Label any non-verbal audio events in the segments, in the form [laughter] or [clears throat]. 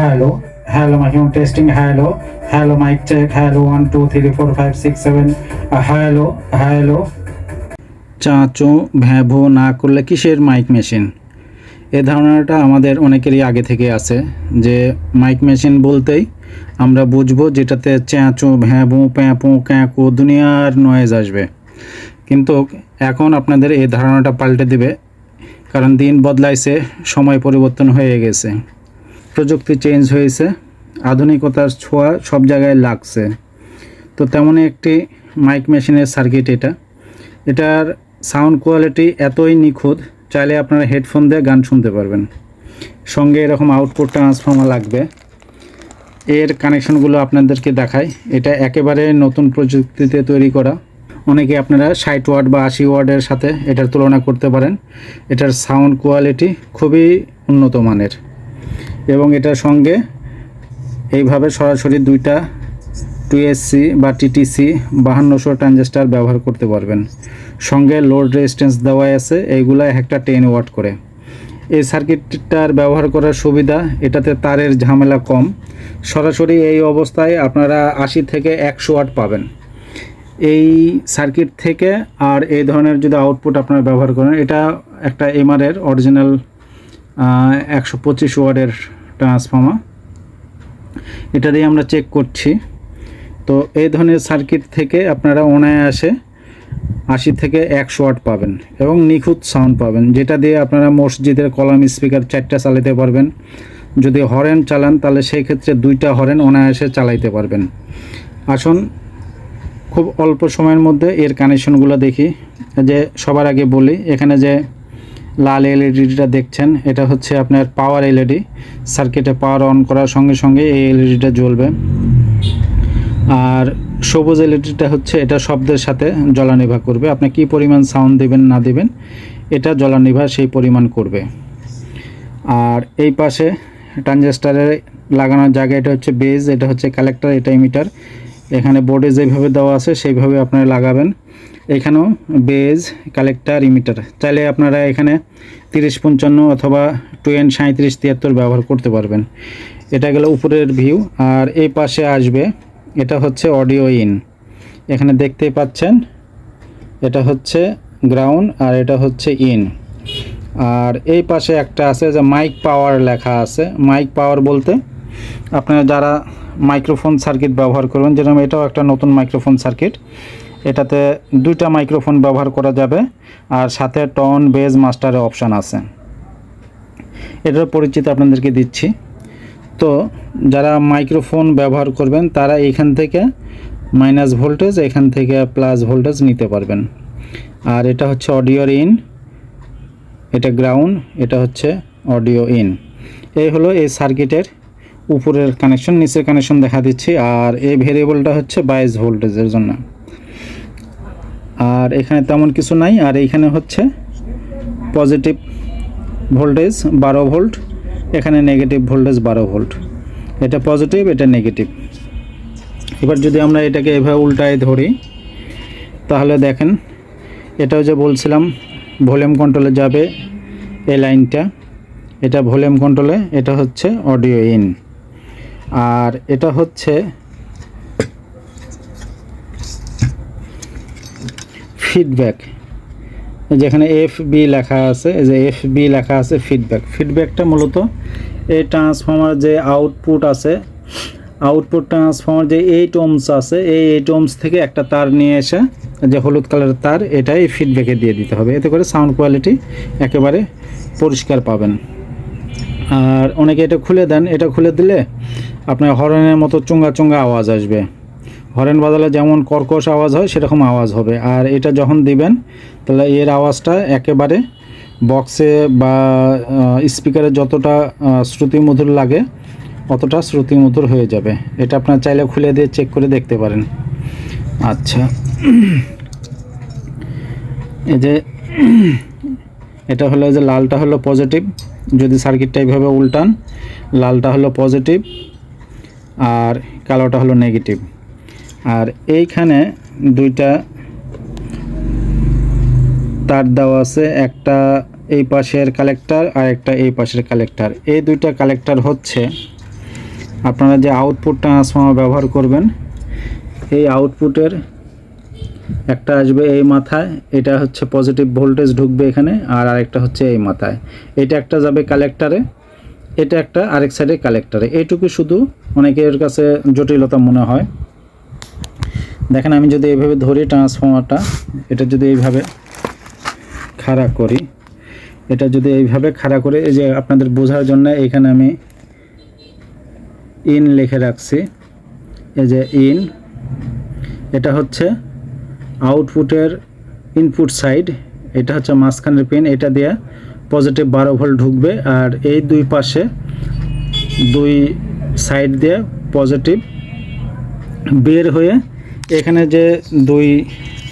hello. Hello microphone testing. Hello. Hello mic check. Hello one two three four five six seven. Uh, hello. Hello. চাঁচো ভ্যাভো না করলে কিসের mic machine এ ধারণাটা আমাদের অনেকেরই আগে থেকে আছে যে মাইক মেশিন বলতেই আমরা বুঝব যেটাতে চ্যাঁচো ভ্যাঁবো প্যাঁপো ক্যাঁকো দুনিয়ার নয়েজ আসবে। কিন্তু এখন আপনাদের এই ধারণাটা পাল্টে দেবে কারণ দিন বদলাইছে সময় পরিবর্তন হয়ে গেছে। প্রযুক্তি চেঞ্জ হয়েছে, আধুনিকতার ছোঁয়া সব জায়গায় লাগছে। তো তেমনই একটি মাইক মেশিনের সার্কিট এটা। এটার সাউন্ড কোয়ালিটি এতই নিখুঁত, চাইলে আপনারা হেডফোন দিয়ে গান শুনতে পারবেন। সঙ্গে এরকম আউটপুট ট্রান্সফর্মার লাগবে। এর কানেকশনগুলো আপনাদেরকে দেখাই। এটা একেবারে নতুন প্রযুক্তিতে তৈরি করা। অনেকে আপনারা ষাট ওয়াট বা আশি ওয়ার্ডের সাথে এটার তুলনা করতে পারেন। এটার সাউন্ড কোয়ালিটি খুবই উন্নত মানের। এবং এটার সঙ্গে এইভাবে সরাসরি দুইটা টুএসসি বা টিটিসি বাহান্নশো ট্রানজিস্টার ব্যবহার করতে পারবেন। সঙ্গে লোড রেজিস্ট্যান্স দেওয়া আছে, এইগুলো একটা টেন ওয়াট করে। এই সার্কিটটার ব্যবহার করার সুবিধা, এটাতে তারের ঝামেলা কম। সরাসরি এই অবস্থায় আপনারা আশি থেকে একশো ওয়াট পাবেন। এই সার্কিট থেকে আর এই ধরনের যদি আউটপুট আপনারা ব্যবহার করেন, এটা একটা এমআরের অরিজিনাল একশো পঁচিশ ওয়ার্ডের ট্রান্সফর্মার এটা দিয়ে আমরা চেক করছি। তো এই ধরনের সার্কিট থেকে আপনারা অনায়াসে আশি থেকে একশো ওয়াট পাবেন এবং নিখুঁত সাউন্ড পাবেন, যেটা দিয়ে আপনারা মসজিদের কলাম স্পিকার চারটা চালাতে পারবেন। যদি হরেন চালান, তাহলে সেই ক্ষেত্রে দুইটা হরেন অনায়াসে চালাইতে পারবেন। আসুন, খুব অল্প সময়ের মধ্যে এর কানেকশনগুলো দেখি। যে সবার আগে বলি, এখানে যে লাল এলইডিটা দেখছেন, এটা হচ্ছে আপনার পাওয়ার এলইডি। সার্কিটে পাওয়ার অন করার সঙ্গে সঙ্গে এই এলইডিটা জ্বলবে। আর সবুজ এলইডিটা হচ্ছে, এটা শব্দের সাথে জলানিভা করবে। আপনি কি পরিমাণ সাউন্ড দেবেন, না দেবেন, এটা জলানিভা সেই পরিমাণ করবে। আর এই পাশে ট্রানজিস্টারে লাগানোর জায়গা, এটা হচ্ছে বেজ এটা হচ্ছে কালেক্টর এটা ইমিটার এখানে বোর্ডে যেভাবে দেওয়া আছে, সেইভাবে আপনারা লাগাবেন। এখানেও বেজ, কালেক্টার, ইমিটার। চাইলে আপনারা এখানে তিরিশ, পঞ্চান্ন অথবা টুয়েন সাঁত্রিশ তিয়াত্তর ব্যবহার করতে পারবেন। এটা গেল উপরের ভিউ, আর এই পাশে আসবে, এটা হচ্ছে অডিও ইন। এখানে দেখতেই পাচ্ছেন, এটা হচ্ছে গ্রাউন্ড আর এটা হচ্ছে ইন। আর এই পাশে একটা আছে যে মাইক পাওয়ার লেখা আছে। মাইক পাওয়ার বলতে আপনারা যারা মাইক্রোফোন সার্কিট ব্যবহার করবেন, যেরকম এটাও একটা নতুন মাইক্রোফোন সার্কিট। এটাতে দুইটা মাইক্রোফোন ব্যবহার করা যাবে আর সাথে টন, বেজ মাস্টারের অপশান আছে। এটার পরিচিত আপনাদেরকে দিচ্ছি। তো যারা মাইক্রোফোন ব্যবহার করবেন, তারা এখান থেকে মাইনাস ভোল্টেজ, এখান থেকে প্লাস ভোল্টেজ নিতে পারবেন। আর এটা হচ্ছে অডিওর ইন, এটা গ্রাউন্ড, এটা হচ্ছে অডিও ইন। এই হলো এই সার্কিটের উপরের কানেকশন, নিচের কানেকশন দেখা দিচ্ছি। আর এই ভেরিয়েবলটা হচ্ছে বাইশ ভোল্টেজের জন্য। আর এখানে তেমন কিছু নাই। আর এইখানে হচ্ছে পজিটিভ ভোল্টেজ বারো ভোল্ট এখানে নেগেটিভ ভোল্টেজ বারো ভোল্ট এটা পজিটিভ এটা নেগেটিভ এবার যদি আমরা এটাকে এভাবে উল্টায় ধরি, তাহলে দেখেন, এটাও যে বলছিলাম ভলিউম কন্ট্রোলে যাবে এই লাইনটা। এটা ভলিউম কন্ট্রোলে এটা হচ্ছে অডিও ইন আর এটা হচ্ছে ফিডব্যাক যেখানে এফ বি লেখা আছে যে এফ বি লেখা আছে ফিডব্যাক ফিডব্যাকটা মূলত এই ট্রান্সফর্মার যে আউটপুট আছে আউটপুট ট্রান্সফর্মার যে এইট ওমস আছে, এই এইট ওমস থেকে একটা তার নিয়ে এসে যে হলুদ কালারের তার, এটাই ফিডব্যাকে দিয়ে দিতে হবে। এতে করে সাউন্ড কোয়ালিটি একেবারে পরিষ্কার পাবেন। আর অনেকে এটা খুলে দেন, এটা খুলে দিলে আপনার হরনের মতো চুঙ্গা চুঙ্গা আওয়াজ আসবে। হরেন বাজালে যেমন কর্কশ আওয়াজ হয়, সেরকম আওয়াজ হবে। আর এটা যখন দিবেন, তাহলে এর আওয়াজটা একেবারে বক্সে বা স্পিকারে যতটা শ্রুতিমধুর লাগে, অতটা শ্রুতিমধুর হয়ে যাবে। এটা আপনার চাইলে খুলে দিয়ে চেক করে দেখতে পারেন। আচ্ছা। এই যে, এটা হলো যে লালটা হলো পজিটিভ যদি সার্কিটটা এইভাবে উল্টান, লালটা হলো পজিটিভ আর কালোটা হলো নেগেটিভ আর এইখানে দুইটা তার দেওয়া আছে, একটা এই পাশের কালেক্টর আর একটা এই পাশের কালেক্টর এই দুইটা কালেক্টর হচ্ছে আপনারা যে আউটপুট ট্রান্সফর্মার ব্যবহার করবেন, এই আউটপুটের একটা আসবে এই মাথায়, এটা হচ্ছে পজিটিভ ভোল্টেজ ঢুকবে এখানে আর আরেকটা হচ্ছে এই মাথায়। এটা একটা যাবে কালেক্টারে এটা একটা আরেক সাইডে কালেক্টারে এইটুকু শুধু অনেকের কাছে জটিলতা মনে হয়। দেখেন, আমি যদি এইভাবে ধরি ট্রান্সফর্মারটা এটা যদি এইভাবে খাড়া করি, এটা যদি এইভাবে খাড়া করে, এই যে আপনাদের বোঝার জন্য এখানে আমি ইন লিখে রাখছি। এই যে ইন এটা হচ্ছে আউটপুটের ইনপুট সাইড এটা হচ্ছে মাঝখানের পিন এটা দিয়ে পজিটিভ বারো ভোল্ট ঢুকবে, আর এই দুই পাশে দুই সাইড দিয়ে পজিটিভ বের হয়ে এখানে যে দুই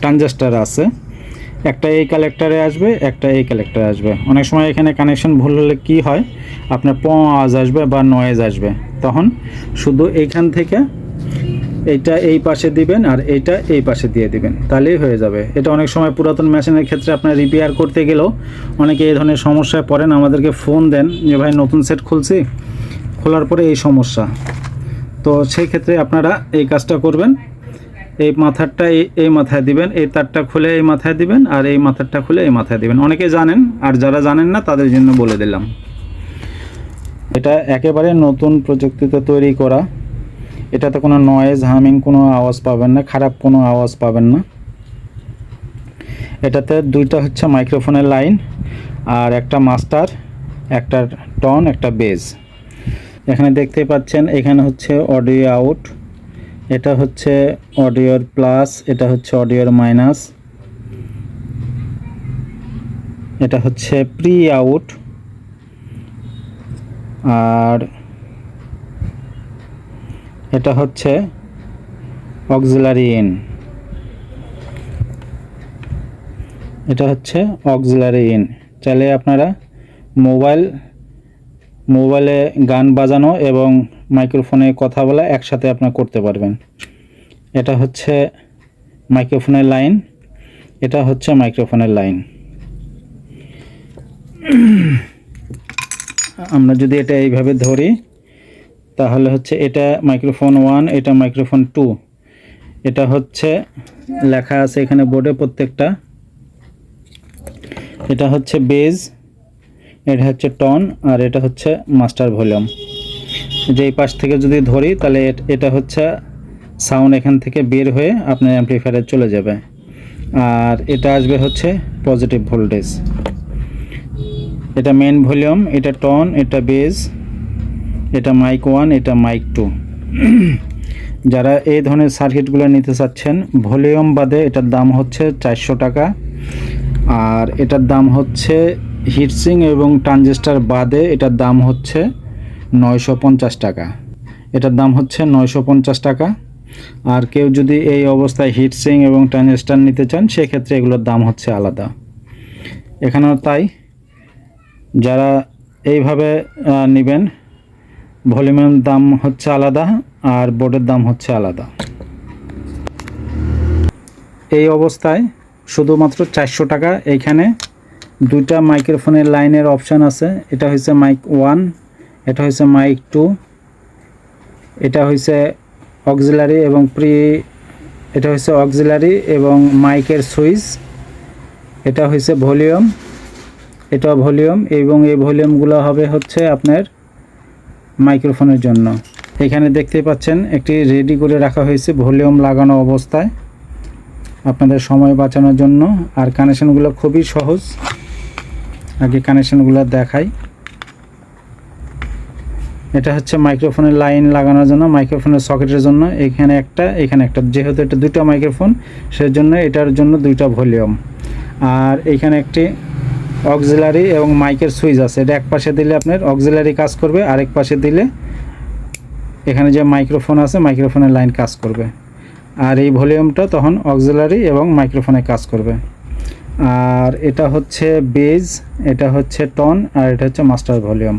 ট্রানজিস্টার আছে, একটা এই কালেক্টরে আসবে, একটা এই কালেক্টরে আসবে। অনেক সময় এখানে কানেকশন ভুল হলে কি হয়? আপনার প আওয়াজ আসবে বা নয়েজ আসবে। তখন শুধু এইখান থেকে এইটা এই পাশে দিবেন আর এইটা এই পাশে দিয়ে দিবেন। তাহলেই হয়ে যাবে। এটা অনেক সময় পুরাতন মেশিনের ক্ষেত্রে আপনার রিপেয়ার করতে গেলেও অনেকে এই ধরনের সমস্যায় পড়েন। আমাদেরকে ফোন দেন যে, ভাই, নতুন সেট খুলছি। খোলার পরে এই সমস্যা। তো সেই ক্ষেত্রে আপনারা এই কাজটা করবেন। এই মাথারটা এই মাথায় দিবেন, এই তারটা খুলে এই মাথায় দিবেন আর এই মাথারটা খুলে এই মাথায় দিবেন। অনেকে জানেন, আর যারা জানেন না, তাদের জন্য বলে দিলাম। এটা একেবারে নতুন প্রযুক্তিতে তৈরি করা। এটাতে কোনো নয়েজ হামিং কোনো আওয়াজ পাবেন না, খারাপ কোনো আওয়াজ পাবেন না। এটাতে দুইটা হচ্ছে মাইক্রোফোনের লাইন আর একটা মাস্টার একটা টন একটা বেজ এখানে দেখতে পাচ্ছেন, এখানে হচ্ছে অডিও আউট এটা হচ্ছে অডিওর প্লাস এটা হচ্ছে অডিওর মাইনাস এটা হচ্ছে প্রি আউট আর এটা হচ্ছে অক্সিলারি ইন এটা হচ্ছে অক্সিলারি ইন চাইলে আপনারা মোবাইল মোবাইলে গান বাজানো এবং মাইক্রোফোনে কথা বলা একসাথে আপনার করতে পারবেন। এটা হচ্ছে মাইক্রোফোনের লাইন। এটা হচ্ছে মাইক্রোফোনের লাইন। আমরা যদি এটা এইভাবে ধরি, তাহলে হচ্ছে এটা মাইক্রোফোন ওয়ান, এটা মাইক্রোফোন টু। এটা হচ্ছে লেখা আছে এখানে বোর্ডে প্রত্যেকটা। এটা হচ্ছে বেজ, এটা হচ্ছে টন, আর এটা হচ্ছে মাস্টার ভলিউম। যে এই পাশ থেকে যদি ধরি, তাহলে এটা হচ্ছে সাউন্ড এখান থেকে বের হয়ে আপনার অ্যাম্পলিফায়ারে চলে যাবে। আর এটা আসবে হচ্ছে পজিটিভ ভোল্টেজ এটা মেন ভলিউম এটা টন এটা বেজ এটা মাইক ওয়ান এটা মাইক টু [clears throat] যারা এই ধরনের সার্কিটগুলো নিতে চাচ্ছেন ভলিউম বাদে এটার দাম হচ্ছে চারশো টাকা। আর এটার দাম হচ্ছে হিটসিং এবং ট্রানজিস্টার বাদে এটার দাম হচ্ছে নয়শো পঞ্চাশ টাকা। এটার দাম হচ্ছে নয়শো পঞ্চাশ টাকা। আর কেউ যদি এই অবস্থায় হিটসিং এবং ট্রানজিস্টার নিতে চান, সেক্ষেত্রে এগুলোর দাম হচ্ছে আলাদা। এখানেও তাই। যারা এইভাবে নেবেন ভলিউমের দাম হচ্ছে আলাদা আর বোর্ডের দাম হচ্ছে আলাদা। এই অবস্থায় শুধুমাত্র চারশো টাকা। এইখানে দুইটা মাইক্রোফোনের লাইনের অপশান আছে। এটা হচ্ছে মাইক ওয়ান এটা হচ্ছে মাইক টু এটা হচ্ছে অক্সিলারি এবং প্রি এটা হচ্ছে অক্সিলারি এবং মাইকের সুইচ এটা হচ্ছে ভলিউম এটা ভলিউম এবং এই ভলিউমগুলো হবে হচ্ছে আপনার মাইক্রোফোনের জন্য। এখানে দেখতে পাচ্ছেন, একটি রেডি করে রাখা হয়েছে ভলিউম লাগানো অবস্থায় আপনাদের সময় বাঁচানোর জন্য। আর কানেকশনগুলো খুবই সহজ। আগে কানেকশনগুলো দেখাই। এটা হচ্ছে মাইক্রোফোনের লাইন লাগানোর জন্য, মাইক্রোফোনের সকেটের জন্য। এখানে একটা এখানে একটা, যেহেতু এটা দুইটা মাইক্রোফোন, সেজন্য এটার জন্য দুইটা ভলিউম। আর এখানে একটি অক্সিলারি এবং মাইকের সুইচ আছে। এটা এক পাশে দিলে আপনার অক্সিলারি কাজ করবে, আরেক পাশে দিলে এখানে যে মাইক্রোফোন আছে, মাইক্রোফোনের লাইন কাজ করবে। আর এই ভলিউমটা তখন অক্সিলারি এবং মাইক্রোফোনে কাজ করবে। আর এটা হচ্ছে বেজ, এটা হচ্ছে টন, আর এটা হচ্ছে মাস্টার ভলিউম।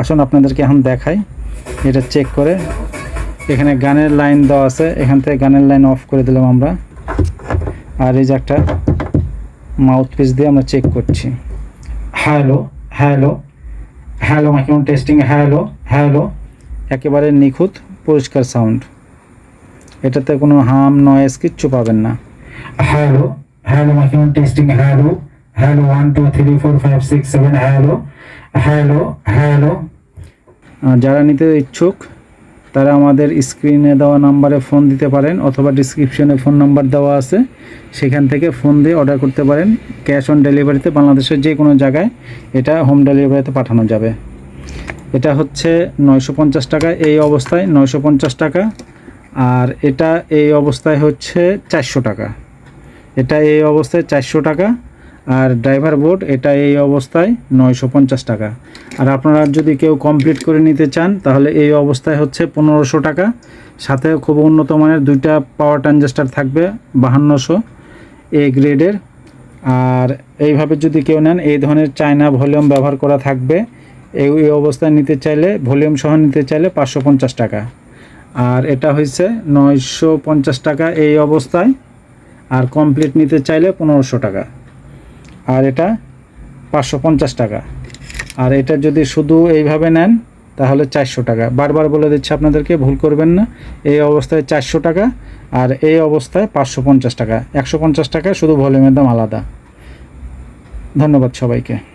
আসুন আপনাদেরকে এখন দেখাই। এটা চেক করে। এখানে গানের লাইন দেওয়া আছে। এখান থেকে গানের লাইন অফ করে দিলাম আমরা। আর এই যে একটা মাউথ পিস দিয়ে আমরা চেক করছি। Hello hello hello microphone testing hello hello একেবারে নিখুঁত, পরিষ্কার সাউন্ড এটাতে কোনো হাম নয়েজ কিচ্ছু পাবেন না। Hello hello microphone testing hello hello one two three four five six seven hello hello hello যারা নিতে ইচ্ছুক, তারা আমাদের স্ক্রিনে দেওয়া নাম্বারে ফোন দিতে পারেন অথবা ডিসক্রিপশনে ফোন নাম্বার দেওয়া আছে। সেখান থেকে ফোন দিয়ে অর্ডার করতে পারেন। ক্যাশ অন ডেলিভারিতে বাংলাদেশের যে কোনো জায়গায় এটা হোম ডেলিভারিতে পাঠানো যাবে। এটা হচ্ছে নয়শো পঞ্চাশ টাকা এই অবস্থায়, নয়শো পঞ্চাশ টাকা। আর এটা এই অবস্থায় হচ্ছে চারশো টাকা। এটা এই অবস্থায় চারশো টাকা। আর ড্রাইভার বোর্ড এটা এই অবস্থায় নয়শো পঞ্চাশ টাকা। আর আপনারা যদি কেউ কমপ্লিট করে নিতে চান, তাহলে এই অবস্থায় হচ্ছে পনেরোশো টাকা। সাথে খুব উন্নত মানের দুইটা পাওয়ার ট্রানজিস্টার থাকবে, বাহান্নশো এ গ্রেডের আর এইভাবে যদি কেউ নেন, এই ধরনের চায়না ভলিউম ব্যবহার করা থাকবে। এই অবস্থায় নিতে চাইলে ভলিউম সহ নিতে চাইলে পাঁচশো পঞ্চাশ টাকা। আর এটা হয়েছে নয়শো পঞ্চাশ টাকা এই অবস্থায়। আর কমপ্লিট নিতে চাইলে পনেরোশো টাকা। আর এটা পাঁচশো পঞ্চাশ টাকা। আর এটা যদি শুধু এইভাবে নেন, তাহলে চারশো টাকা। বারবার বলে দিচ্ছি আপনাদেরকে, ভুল করবেন না। এই অবস্থায় চারশো টাকা, আর এই অবস্থায় পাঁচশো পঞ্চাশ টাকা। একশো পঞ্চাশ টাকা শুধু ভলিউমের দাম আলাদা। ধন্যবাদ সবাইকে।